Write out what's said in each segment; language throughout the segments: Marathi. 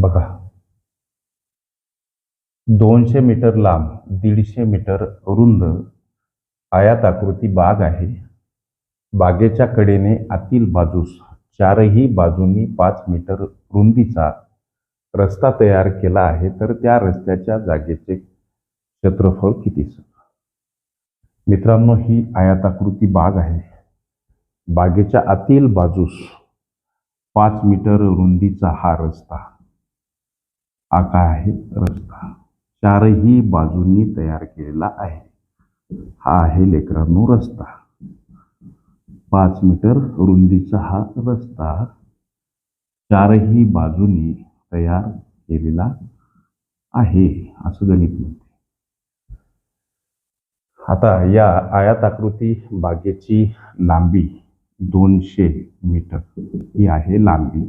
बघा. दोनशे मीटर लांब दीडशे मीटर रुंद आकृती बाग आहे. बागेच्या कडेने आतील बाजूस चारही बाजूंनी पाच मीटर रुंदीचा रस्ता तयार केला आहे तर त्या रस्त्याच्या जागेचे क्षेत्रफळ किती? मित्रांनो ही आयताकृती बाग आहे. बागेच्या आतील बाजूस पाच मीटर रुंदीचा हा रस्ता आका आहे रस्ता. चारही बाजूंनी तयार केलेला आहे. हा आहे लेकरांनो रस्ता. पाच मीटर रुंदीचा हा रस्ता चारही बाजूंनी तयार केलेला आहे असं गणित म्हणते. आता या आयाताकृती बागेची लांबी दोनशे मीटर. ही आहे लांबी.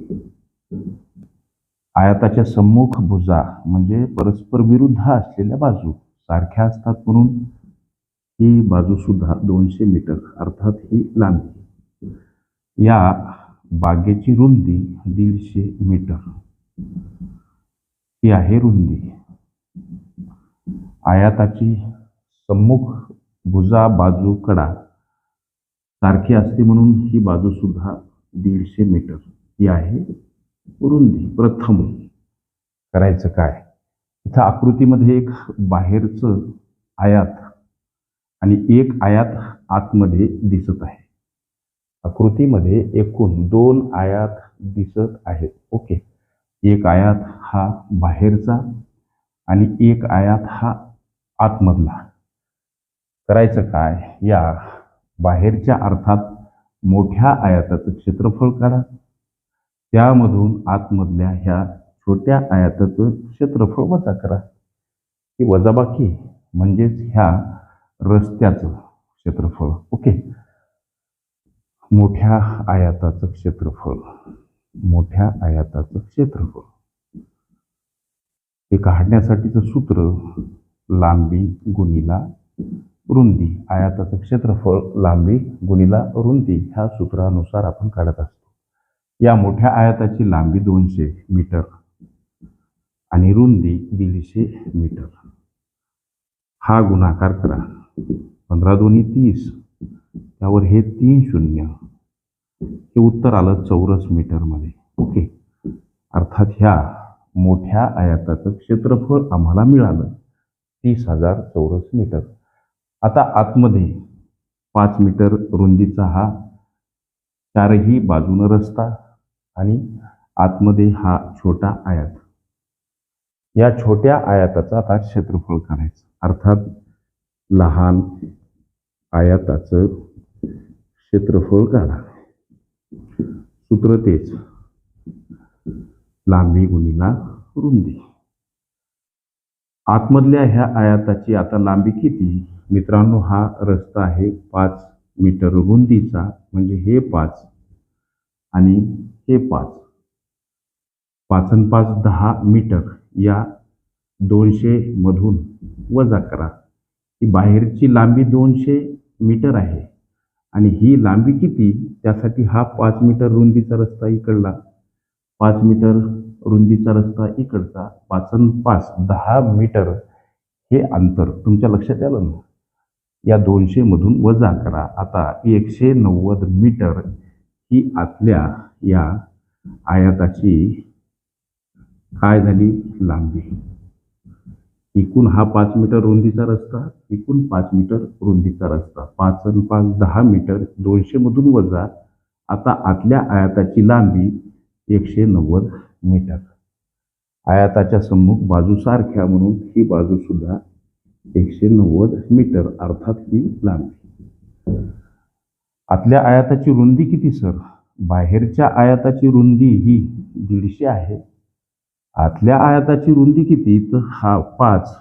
आयाताच्या सम्मुख भुजा म्हणजे परस्पर विरुद्ध असलेल्या बाजू सारख्या असतात म्हणून ही बाजू सुद्धा दोनशे मीटर अर्थात ही लांबी. या बागेची रुंदी दीडशे मीटर. ही आहे रुंदी. आयाताची सम्मुख भुजा बाजू कडा सारखी असते म्हणून ही बाजू सुद्धा दीडशे मीटर. ही आहे रुंदी प्रथम. करायचं काय? इथं आकृतीमध्ये एक बाहेरचं आयात आणि एक आयात आतमध्ये दिसत आहे. आकृतीमध्ये एकूण दोन आयात दिसत आहेत. ओके. एक आयात हा बाहेरचा आणि एक आयात हा आतमधला. करायचं काय? या बाहेरच्या अर्थात मोठ्या आयाताचं क्षेत्रफळ काढा. त्यामधून आतमधल्या ह्या छोट्या आयाताचं क्षेत्रफळ वजा करा. ही वजाबाकी म्हणजेच ह्या रस्त्याचं क्षेत्रफळ. ओके? मोठ्या आयाताचं क्षेत्रफळ. मोठ्या आयाताचं क्षेत्रफळ. हे काढण्यासाठीचं सूत्र लांबी गुणिला रुंदी. आयाताचं क्षेत्रफळ लांबी गुणिला रुंदी. ह्या सूत्रानुसार आपण काढत असतो. या मोठ्या आयाताची लांबी दोनशे मीटर आणि रुंदी दीडशे मीटर. हा गुणाकार करा. पंधरा दोन्ही तीस. त्यावर हे तीन शून्य. हे उत्तर आलं चौरस मीटरमध्ये ओके. अर्थात ह्या मोठ्या आयाताचं क्षेत्रफळ आम्हाला मिळालं. तीस हजार चौरस मीटर. आता आतमध्ये पाच मीटर रुंदीचा हा चारही बाजूनं रस्ता आणि आतमध्ये हा छोटा आयात. या छोट्या आयाताचा आता क्षेत्रफळ करायचं अर्थात लहान आयाताचं क्षेत्रफळ काढा. सूत्र तेच. लांबी गुणीला रुंदी. आतमधल्या ह्या आयाताची आता लांबी किती? मित्रांनो हा रस्ता आहे पाच मीटर रुंदीचा. म्हणजे हे पाच आणि हे पाच. पाच आणि पाच दहा मीटर या दोनशे मधून वजा करा. ही बाहेरची लांबी दोनशे मीटर आहे. आणि ही लांबी किती? त्यासाठी हा पाच मीटर रुंदीचा रस्ता इकडला. पाच मीटर रुंदीचा रस्ता इकडचा. पाच अन पाच दहा मीटर हे अंतर. तुमच्या लक्षात आलं ना? या दोनशे मधून वजा करा. आता एकशे नव्वद मीटर ही आतल्या या आयाताची काय झाली? लांबी. एकूण हा पाच मीटर रुंदीचा रस्ता एकूण पाच मीटर रुंदीचा रस्ता. पाच आणि पाच दहा मीटर दोनशे मधून वजा. आता आतल्या आयाताची लांबी एकशे नव्वद मीटर. आयाताच्या सम्मुख बाजू सारख्या म्हणून ही बाजू सुद्धा एकशे नव्वद मीटर अर्थात ही लांबी. आतल्या आयाताची रुंदी किती सर? बाहेरच्या आयाताची रुंदी ही दीडशे आहे. आतल्या आयाताची रुंदी किती? तर हा पाच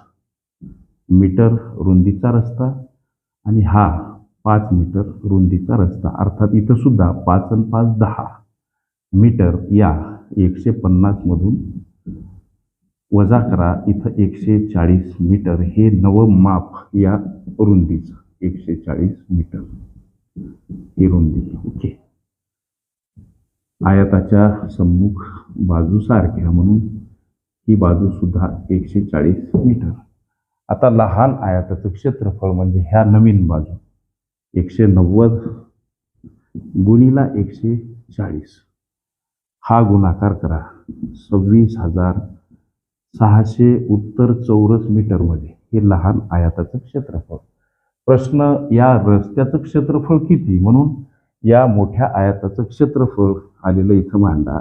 मीटर रुंदीचा रस्ता आणि हा पाच मीटर रुंदीचा रस्ता. अर्थात इथं सुद्धा पाच आणि पाच दहा मीटर या एकशे पन्नासमधून वजा करा. इथं एकशे चाळीस मीटर. हे नवं माप या रुंदीचं एकशे चाळीस मीटर. ही रुंदी ओके आयताच्या सम्मुख बाजू सारख्या म्हणून ही बाजू सुद्धा एकशे चाळीस मीटर. आता लहान आयाताचं क्षेत्रफळ म्हणजे ह्या नवीन बाजू. एकशे नव्वद गुणीला एकशे चाळीस. हा गुणाकार करा सव्वीस हजार सहाशे उत्तर चौरस मीटरमध्ये हे लहान आयाताचं क्षेत्रफळ. प्रश्न या रस्त्याचं क्षेत्रफळ किती? म्हणून या मोठ्या आयाताचं क्षेत्रफळ आलेलं इथं मांडा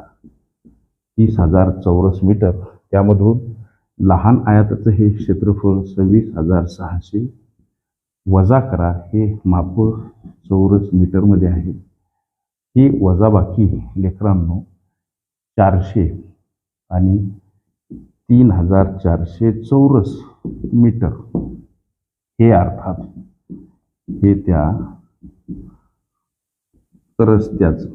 तीस हजार चौरस मीटर. त्यामधून लहान आयाताचं हे क्षेत्रफळ सव्वीस हजार सहाशे वजा करा. हे माप चौरस मीटरमध्ये आहे ही वजाबाकी लेकरांनो चारशे आणि तीन हजार चारशे चौरस मीटर. हे अर्थात हे त्या रस्त्याच.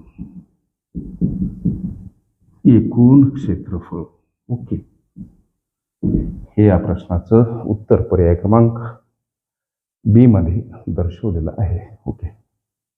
एकूण क्षेत्रफळ. ओके. हे या प्रश्नाचं उत्तर पर्याय क्रमांक बी मध्ये दर्शवलेलं आहे. ओके.